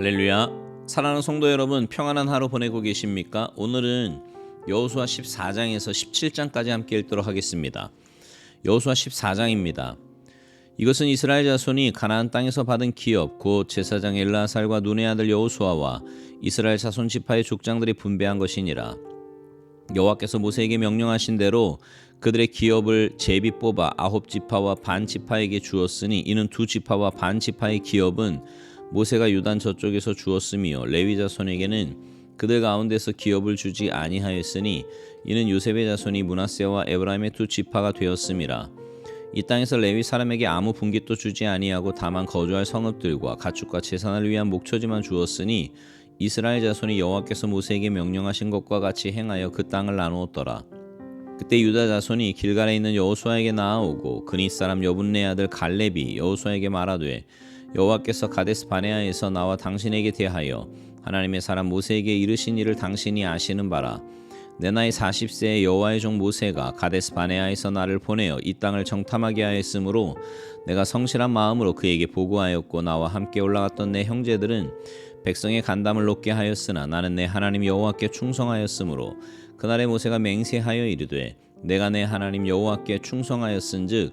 할렐루야. 사랑하는 성도 여러분, 평안한 하루 보내고 계십니까? 오늘은 여호수아 14장에서 17장까지 함께 읽도록 하겠습니다. 여호수아 14장입니다. 이것은 이스라엘 자손이 가나안 땅에서 받은 기업 곧 제사장 엘라살과 눈의 아들 여호수아와 이스라엘 자손 지파의 족장들이 분배한 것이니라. 여호와께서 모세에게 명령하신 대로 그들의 기업을 제비 뽑아 아홉 지파와 반 지파에게 주었으니 이는 두 지파와 반 지파의 기업은 모세가 유단 저쪽에서 주었으며 레위 자손에게는 그들 가운데서 기업을 주지 아니하였으니 이는 요셉의 자손이 문하세와 에브라임의 두 지파가 되었음이라 이 땅에서 레위 사람에게 아무 분깃도 주지 아니하고 다만 거주할 성읍들과 가축과 재산을 위한 목초지만 주었으니 이스라엘 자손이 여호와께서 모세에게 명령하신 것과 같이 행하여 그 땅을 나누었더라. 그때 유다 자손이 길갈에 있는 여호수아에게 나아오고 그니 사람 여분네 아들 갈렙이 여호수아에게 말하되 여호와께서 가데스 바네아에서 나와 당신에게 대하여 하나님의 사람 모세에게 이르신 일을 당신이 아시는 바라. 내 나이 40세의 여호와의 종 모세가 가데스 바네아에서 나를 보내어 이 땅을 정탐하게 하였으므로 내가 성실한 마음으로 그에게 보고하였고 나와 함께 올라갔던 내 형제들은 백성의 간담을 높게 하였으나 나는 내 하나님 여호와께 충성하였으므로 그날에 모세가 맹세하여 이르되 내가 내 하나님 여호와께 충성하였은즉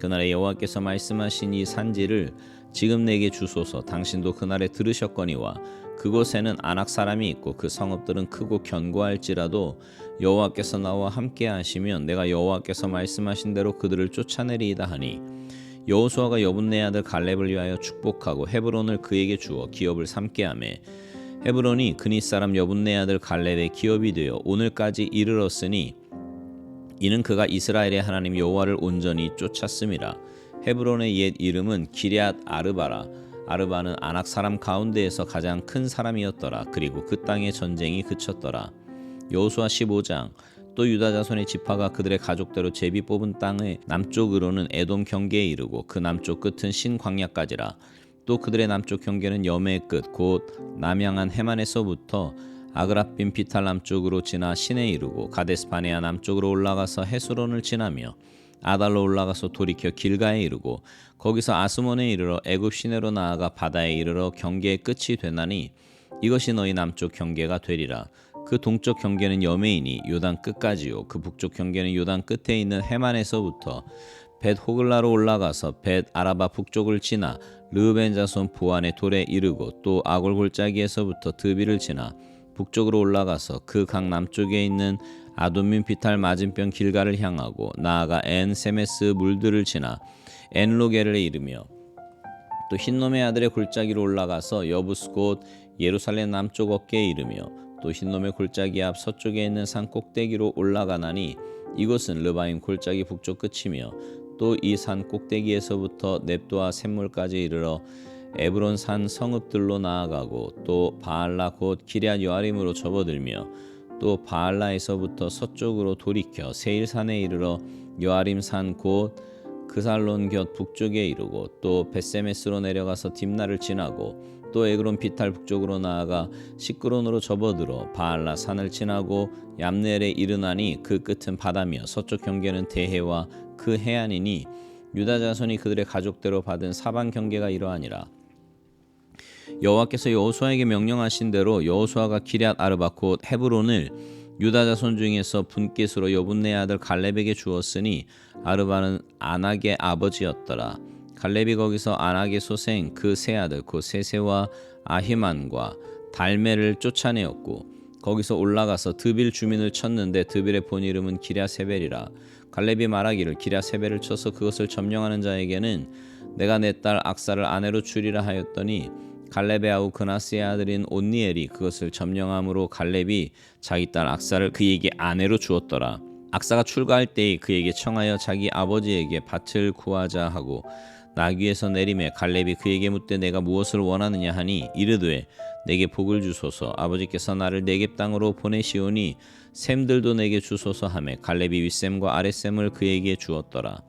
그날에 여호와께서 말씀하신 이 산지를 지금 내게 주소서. 당신도 그날에 들으셨거니와 그곳에는 안악 사람이 있고 그 성읍들은 크고 견고할지라도 여호와께서 나와 함께 하시면 내가 여호와께서 말씀하신 대로 그들을 쫓아내리이다 하니 여호수아가 여분네 아들 갈렙을 위하여 축복하고 헤브론을 그에게 주어 기업을 삼게 하매 헤브론이 그니 사람 여분네 아들 갈렙의 기업이 되어 오늘까지 이르렀으니 이는 그가 이스라엘의 하나님 여호와를 온전히 쫓았음이라. 헤브론의 옛 이름은 기럇 아르바라. 아르바는 아낙 사람 가운데에서 가장 큰 사람이었더라. 그리고 그 땅의 전쟁이 그쳤더라. 여호수아 15장. 또 유다 자손의 지파가 그들의 가족대로 제비 뽑은 땅의 남쪽으로는 에돔 경계에 이르고 그 남쪽 끝은 신광야까지라. 또 그들의 남쪽 경계는 여매의 끝 곧 남양한 해만에서부터 아그라빈 비탈 남쪽으로 지나 신에 이르고 가데스 바네아 남쪽으로 올라가서 헤스론을 지나며 아달로 올라가서 돌이켜 길가에 이르고 거기서 아스몬에 이르러 애굽 시내로 나아가 바다에 이르러 경계의 끝이 되나니 이것이 너희 남쪽 경계가 되리라. 그 동쪽 경계는 여메이니 요단 끝까지요. 그 북쪽 경계는 요단 끝에 있는 해만에서부터 벳 호글라로 올라가서 벳 아라바 북쪽을 지나 르벤 자손 부안의 돌에 이르고 또 아골 골짜기에서부터 드비를 지나 북쪽으로 올라가서 그 강 남쪽에 있는 아돔민 비탈 맞은편 길가를 향하고 나아가 엔 세메스 물들을 지나 엔로게를 이르며 또 흰놈의 아들의 골짜기로 올라가서 여부스 곧 예루살렘 남쪽 어깨에 이르며 또 흰놈의 골짜기 앞 서쪽에 있는 산 꼭대기로 올라가나니 이곳은 르바임 골짜기 북쪽 끝이며 또 이 산 꼭대기에서부터 넵도와 샘물까지 이르러 에브론 산 성읍들로 나아가고 또 바알라 곧 기럇 여아림으로 접어들며 또 바알라에서부터 서쪽으로 돌이켜 세일산에 이르러 여아림 산 곧 그살론 곁 북쪽에 이르고 또 베세메스로 내려가서 딥나를 지나고 또 에그론 비탈 북쪽으로 나아가 시끄론으로 접어들어 바알라 산을 지나고 얌넬에 이르나니 그 끝은 바다며 서쪽 경계는 대해와 그 해안이니 유다 자손이 그들의 가족대로 받은 사방 경계가 이러하니라 여호와께서 여호수아에게 명령하신 대로 여호수아가 기럇 아르바 곧 헤브론을 유다 자손 중에서 분깃으로 여분네 아들 갈렙에게 주었으니 아르바는 아낙의 아버지였더라. 갈렙이 거기서 아낙의 소생 그 세 아들 곧 세세와 아히만과 달메를 쫓아내었고 거기서 올라가서 드빌 주민을 쳤는데 드빌의 본 이름은 기랴세벨이라 갈렙이 말하기를 기랴세벨을 쳐서 그것을 점령하는 자에게는 내가 내 딸 악사를 아내로 주리라 하였더니 갈렙의 아우 그나스의 아들인 온니엘이 그것을 점령함으로 갈렙이 자기 딸 악사를 그에게 아내로 주었더라. 악사가 출가할 때에 그에게 청하여 자기 아버지에게 밭을 구하자 하고 나귀에서 내림에 갈렙이 그에게 묻되 내가 무엇을 원하느냐 하니 이르되 내게 복을 주소서. 아버지께서 나를 내겝 땅으로 보내시오니 샘들도 내게 주소서 하매 갈렙이 윗샘과 아랫샘을 그에게 주었더라.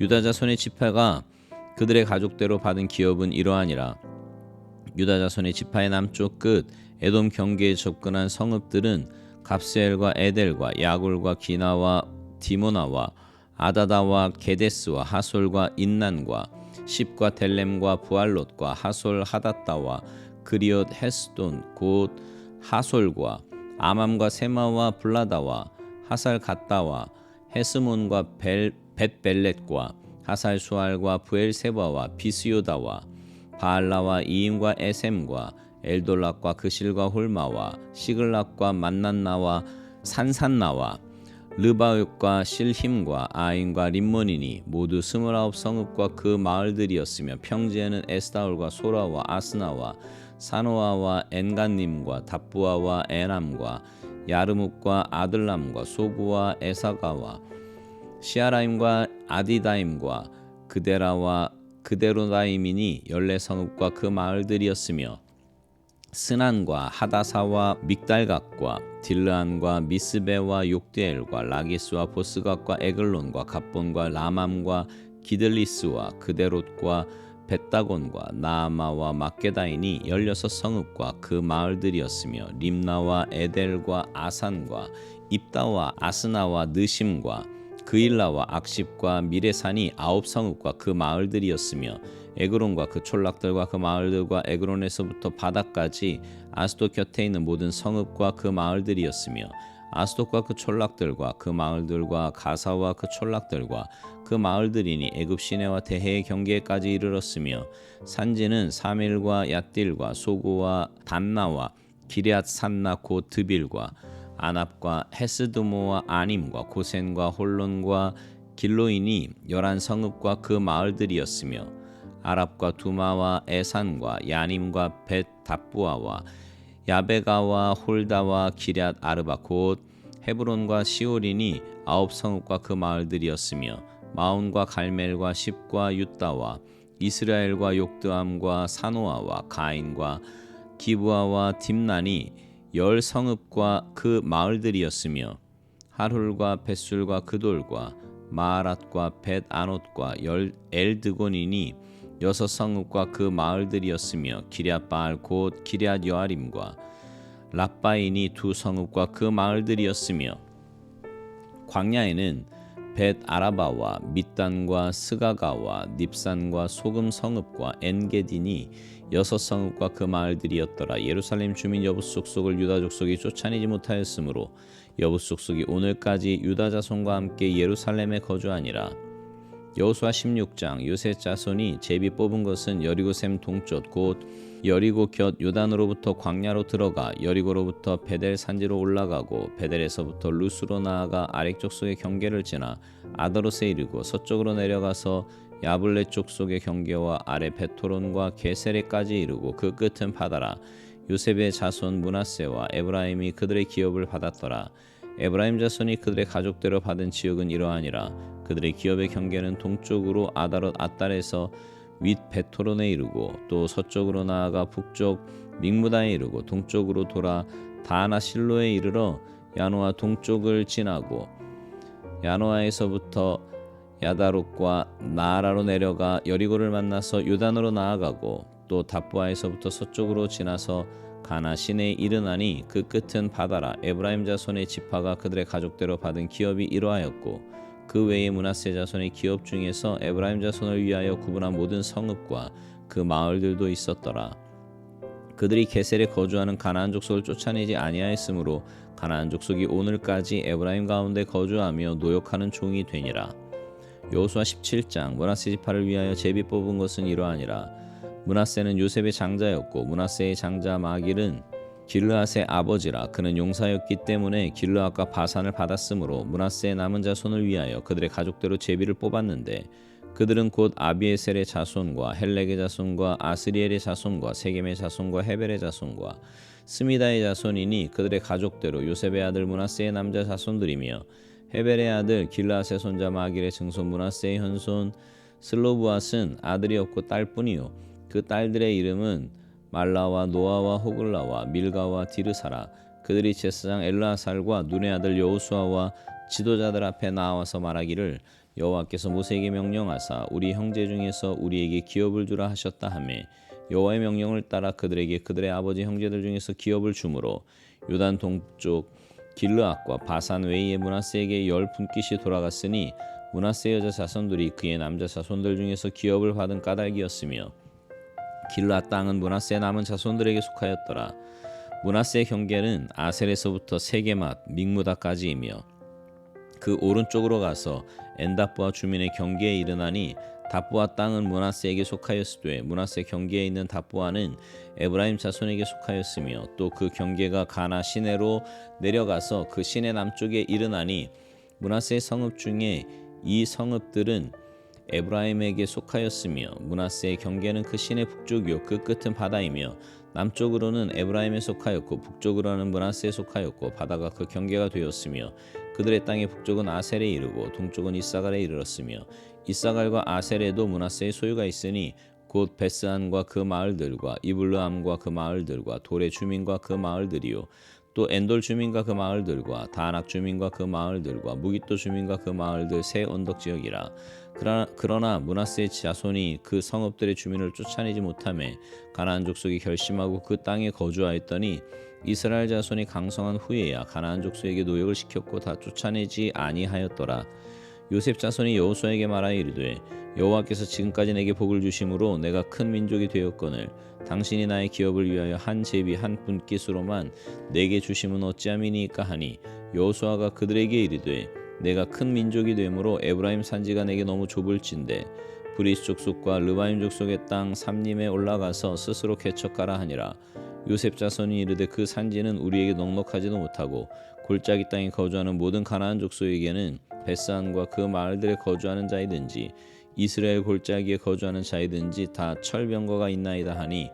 유다 자손의 지파가 그들의 가족대로 받은 기업은 이러하니라 유다 자손의 지파의 남쪽 끝 에돔 경계에 접근한 성읍들은 갑세엘과 에델과 야굴과 기나와 디모나와 아다다와 게데스와 하솔과 인난과 십과 델렘과 부알롯과 하솔 하다따와 그리옷 헤스돈 곧 하솔과 아맘과 세마와 블라다와 하살 갔다와 헤스몬과 벨, 벳벨렛과 하살 수알과 부엘세바와 비스요다와 바알라와 이임과 에셈과 엘돌락과 그실과 홀마와 시글락과 만난나와 산산나와 르바육과 실힘과 아인과 림몬이니 모두 스물아홉 성읍과 그 마을들이었으며 평지에는 에스다울과 소라와 아스나와 사노아와 엔간님과 답부아와 에남과 야르묵과 아들람과 소구와 에사가와 시아라임과 아디다임과 그데라와 그데로다임이니 열네 성읍과 그 마을들이었으며 스난과 하다사와 믹달각과 딜르안과 미스베와 욕디엘과 라기스와 보스각과 에글론과 갑본과 라맘과 기들리스와 그데롯과 벳다곤과 나아마와 막게다인이 열여섯 성읍과 그 마을들이었으며 림나와 에델과 아산과 입다와 아스나와 느심과 그일라와 악십과 미레산이 아홉 성읍과 그 마을들이었으며 에그론과 그 촌락들과 그 마을들과 에그론에서부터 바다까지 아스돗 곁에 있는 모든 성읍과 그 마을들이었으며 아스돗과 그 촌락들과 그 마을들과 가사와 그 촌락들과 그 마을들이니 애굽 시내와 대해의 경계까지 이르렀으며 산지는 사밀과 얏딜과 소고와 단나와 기리앗 산나 곧 드빌과 아납과 헤스드모와 아님과 고센과 홀론과 길로인이 열한 성읍과 그 마을들이었으며 아랍과 두마와 에산과 야님과 벳 답부아와 야베가와 홀다와 기럇 아르바 곧 헤브론과 시오린이 아홉 성읍과 그 마을들이었으며 마온과 갈멜과 십과 유다와 이스라엘과 욕드암과 사노아와 가인과 기부아와 딥난이 열 성읍과 그 마을들이었으며 하룰과 벳술과 그돌과 마아랏과 벳 아롯과 열 엘드곤이니 여섯 성읍과 그 마을들이었으며 기랴바알 곧 기랴 여아림과 라바인이 두 성읍과 그 마을들이었으며 광야에는 벳 아라바와 밑단과 스가가와 닙산과 소금 성읍과 엔게딘이 여섯 성읍과 그 마을들이었더라. 예루살렘 주민 여부 족속을 유다 족속이 쫓아내지 못하였으므로 여부 족속이 오늘까지 유다 자손과 함께 예루살렘에 거주하니라. 여호수아 16장 요셉 자손이 제비 뽑은 것은 여리고 샘 동쪽 곧 여리고 곁 요단으로부터 광야로 들어가 여리고로부터 베델 산지로 올라가고 베델에서부터 루스로 나아가 아래쪽 속의 경계를 지나 아더롯에 이르고 서쪽으로 내려가서 야블레 쪽 속의 경계와 아래 베토론과 게세레까지 이르고 그 끝은 바다라. 요셉의 자손 문하세와 에브라임이 그들의 기업을 받았더라. 에브라임 자손이 그들의 가족대로 받은 지역은 이러하니라. 그들의 기업의 경계는 동쪽으로 아다롯 아달에서 윗 베토론에 이르고 또 서쪽으로 나아가 북쪽 믹무다에 이르고 동쪽으로 돌아 다나 실로에 이르러 야노아 동쪽을 지나고 야노아에서부터 야다롯과 나아라로 내려가 여리고를 만나서 요단으로 나아가고 또 답부아에서부터 서쪽으로 지나서 가나 시내에 이르나니 그 끝은 바다라 에브라임 자손의 지파가 그들의 가족대로 받은 기업이 이러하였고 그 외에 문하세 자손의 기업 중에서 에브라임 자손을 위하여 구분한 모든 성읍과 그 마을들도 있었더라. 그들이 게셀에 거주하는 가나안 족속을 쫓아내지 아니하였으므로 가나안 족속이 오늘까지 에브라임 가운데 거주하며 노역하는 종이 되니라. 여호수아 17장 문하세 지파를 위하여 제비 뽑은 것은 이러하니라. 문하세는 요셉의 장자였고 문하세의 장자 마길은 길르앗의 아버지라 그는 용사였기 때문에 길르앗과 바산을 받았으므로 문하세의 남은 자손을 위하여 그들의 가족대로 제비를 뽑았는데 그들은 곧 아비에셀의 자손과 헬렉의 자손과 아스리엘의 자손과 세겜의 자손과 헤벨의 자손과 스미다의 자손이니 그들의 가족대로 요셉의 아들 문하세의 남자 자손들이며 헤벨의 아들 길라앗의 손자 마길의 증손 문하세의 현손 슬로브앗은 아들이 없고 딸뿐이요. 그 딸들의 이름은 말라와 노아와 호글라와 밀가와 디르사라. 그들이 제사장 엘라살과 눈의 아들 여호수아와 지도자들 앞에 나와서 말하기를 여호와께서 모세에게 명령하사 우리 형제 중에서 우리에게 기업을 주라 하셨다 하매 여호와의 명령을 따라 그들에게 그들의 아버지 형제들 중에서 기업을 주므로 요단 동쪽 길르앗과 바산 외의 문하세에게 열 분깃이 돌아갔으니 문하세 여자 자손들이 그의 남자 자손들 중에서 기업을 받은 까닭이었으며 길르앗 땅은 문하세 남은 자손들에게 속하였더라. 문하세 경계는 아셀에서부터 세게맛 믹무다까지이며 그 오른쪽으로 가서 엔다프와 주민의 경계에 이르나니 다부아 땅은 문하세에게 속하였으되 문하세 경계에 있는 다부아는 에브라임 자손에게 속하였으며 또 그 경계가 가나 시내로 내려가서 그 시내 남쪽에 이르나니 문하세 성읍 중에 이 성읍들은 에브라임에게 속하였으며 문하세의 경계는 그 시내 북쪽이요 그 끝은 바다이며 남쪽으로는 에브라임에 속하였고 북쪽으로는 문하세에 속하였고 바다가 그 경계가 되었으며 그들의 땅의 북쪽은 아셀에 이르고 동쪽은 이사갈에 이르렀으며 이사갈과 아셀에도 문하세의 소유가 있으니 곧 베스안과 그 마을들과 이블르함과 그 마을들과 돌의 주민과 그 마을들이요. 또 엔돌 주민과 그 마을들과 다낙 주민과 그 마을들과 무기또 주민과 그 마을들 새 언덕 지역이라. 그러나, 그러나 문하세의 자손이 그 성읍들의 주민을 쫓아내지 못함에 가나안 족속이 결심하고 그 땅에 거주하였더니 이스라엘 자손이 강성한 후에야 가나안 족속에게 노역을 시켰고 다 쫓아내지 아니하였더라 요셉 자손이 여호수아에게 말하여 이르되 여호와께서 지금까지 내게 복을 주심으로 내가 큰 민족이 되었거늘 당신이 나의 기업을 위하여 한 제비 한 분깃으로만 내게 주심은 어찌함이니까 하니 여호수아가 그들에게 이르되 내가 큰 민족이 되므로 에브라임 산지가 내게 너무 좁을진데 브리스 족속과 르바임 족속의 땅 삼림에 올라가서 스스로 개척하라 하니라. 요셉 자손이 이르되 그 산지는 우리에게 넉넉하지도 못하고 골짜기 땅에 거주하는 모든 가나안 족속에게는 베스안과 그 마을들에 거주하는 자이든지 이스라엘 골짜기에 거주하는 자이든지 다 철병거가 있나이다 하니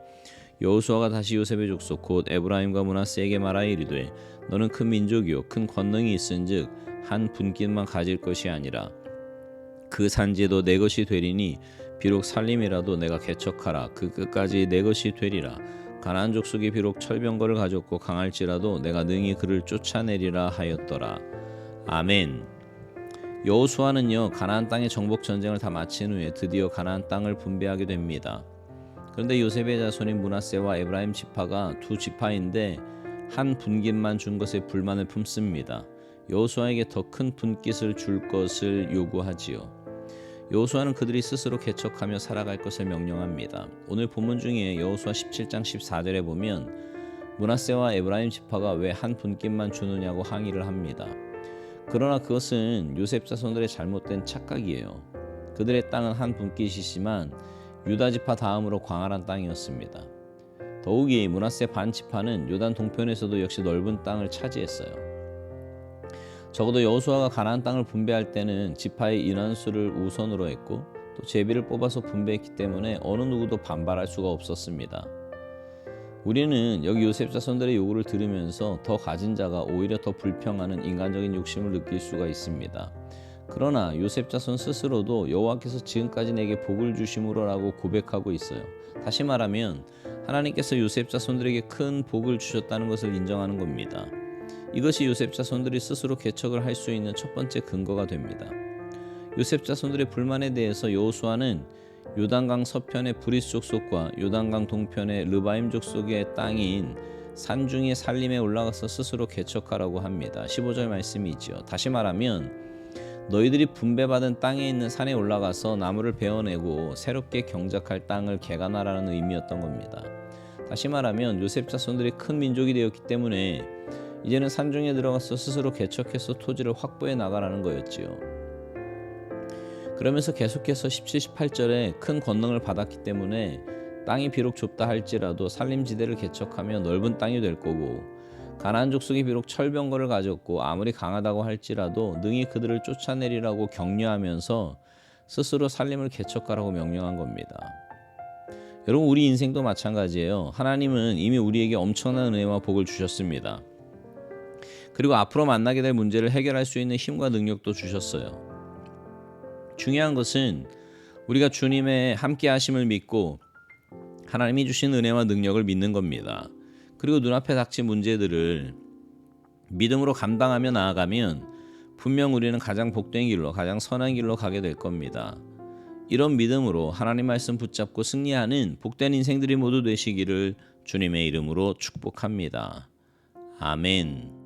여호수아가 다시 요셉의 족속 곧 에브라임과 문하세에게 말하여 이르되 너는 큰 민족이요 큰 권능이 있은즉 한 분깃만 가질 것이 아니라 그 산지도 내 것이 되리니 비록 살림이라도 내가 개척하라 그 끝까지 내 것이 되리라 가나안 족속이 비록 철병거를 가졌고 강할지라도 내가 능히 그를 쫓아내리라 하였더라 아멘. 여호수아는요 가나안 땅의 정복 전쟁을 다 마친 후에 드디어 가나안 땅을 분배하게 됩니다. 그런데 요셉의 자손인 문하세와 에브라임 지파가 두 지파인데 한 분깃만 준 것에 불만을 품습니다. 여호수아에게 더 큰 분깃을 줄 것을 요구하지요. 여호수아는 그들이 스스로 개척하며 살아갈 것을 명령합니다. 오늘 본문 중에 여호수아 17장 14절에 보면 문하세와 에브라임 지파가 왜 한 분깃만 주느냐고 항의를 합니다. 그러나 그것은 요셉 자손들의 잘못된 착각이에요. 그들의 땅은 한 분깃이지만 유다 지파 다음으로 광활한 땅이었습니다. 더욱이 문하세 반 지파는 요단 동편에서도 역시 넓은 땅을 차지했어요. 적어도 여호수아가 가나안 땅을 분배할 때는 지파의 인원수를 우선으로 했고 또 제비를 뽑아서 분배했기 때문에 어느 누구도 반발할 수가 없었습니다. 우리는 여기 요셉 자손들의 요구를 들으면서 더 가진 자가 오히려 더 불평하는 인간적인 욕심을 느낄 수가 있습니다. 그러나 요셉 자손 스스로도 여호와께서 지금까지 내게 복을 주심으로라고 고백하고 있어요. 다시 말하면 하나님께서 요셉 자손들에게 큰 복을 주셨다는 것을 인정하는 겁니다. 이것이 요셉 자손들이 스스로 개척을 할 수 있는 첫 번째 근거가 됩니다. 요셉 자손들의 불만에 대해서 여호수아는 요단강 서편의 브리스 족 속과 요단강 동편의 르바임 족 속의 땅인 산중의 산림에 올라가서 스스로 개척하라고 합니다. 15절 말씀이지요. 다시 말하면 너희들이 분배받은 땅에 있는 산에 올라가서 나무를 베어내고 새롭게 경작할 땅을 개간하라는 의미였던 겁니다. 다시 말하면 요셉 자손들이 큰 민족이 되었기 때문에 이제는 산중에 들어가서 스스로 개척해서 토지를 확보해 나가라는 거였지요. 그러면서 계속해서 17, 18절에 큰 권능을 받았기 때문에 땅이 비록 좁다 할지라도 산림지대를 개척하며 넓은 땅이 될 거고 가나안 족속이 비록 철병거를 가졌고 아무리 강하다고 할지라도 능히 그들을 쫓아내리라고 격려하면서 스스로 살림을 개척하라고 명령한 겁니다. 여러분 우리 인생도 마찬가지예요. 하나님은 이미 우리에게 엄청난 은혜와 복을 주셨습니다. 그리고 앞으로 만나게 될 문제를 해결할 수 있는 힘과 능력도 주셨어요. 중요한 것은 우리가 주님의 함께 하심을 믿고 하나님이 주신 은혜와 능력을 믿는 겁니다. 그리고 눈앞에 닥친 문제들을 믿음으로 감당하며 나아가면 분명 우리는 가장 복된 길로 가장 선한 길로 가게 될 겁니다. 이런 믿음으로 하나님 말씀 붙잡고 승리하는 복된 인생들이 모두 되시기를 주님의 이름으로 축복합니다. 아멘.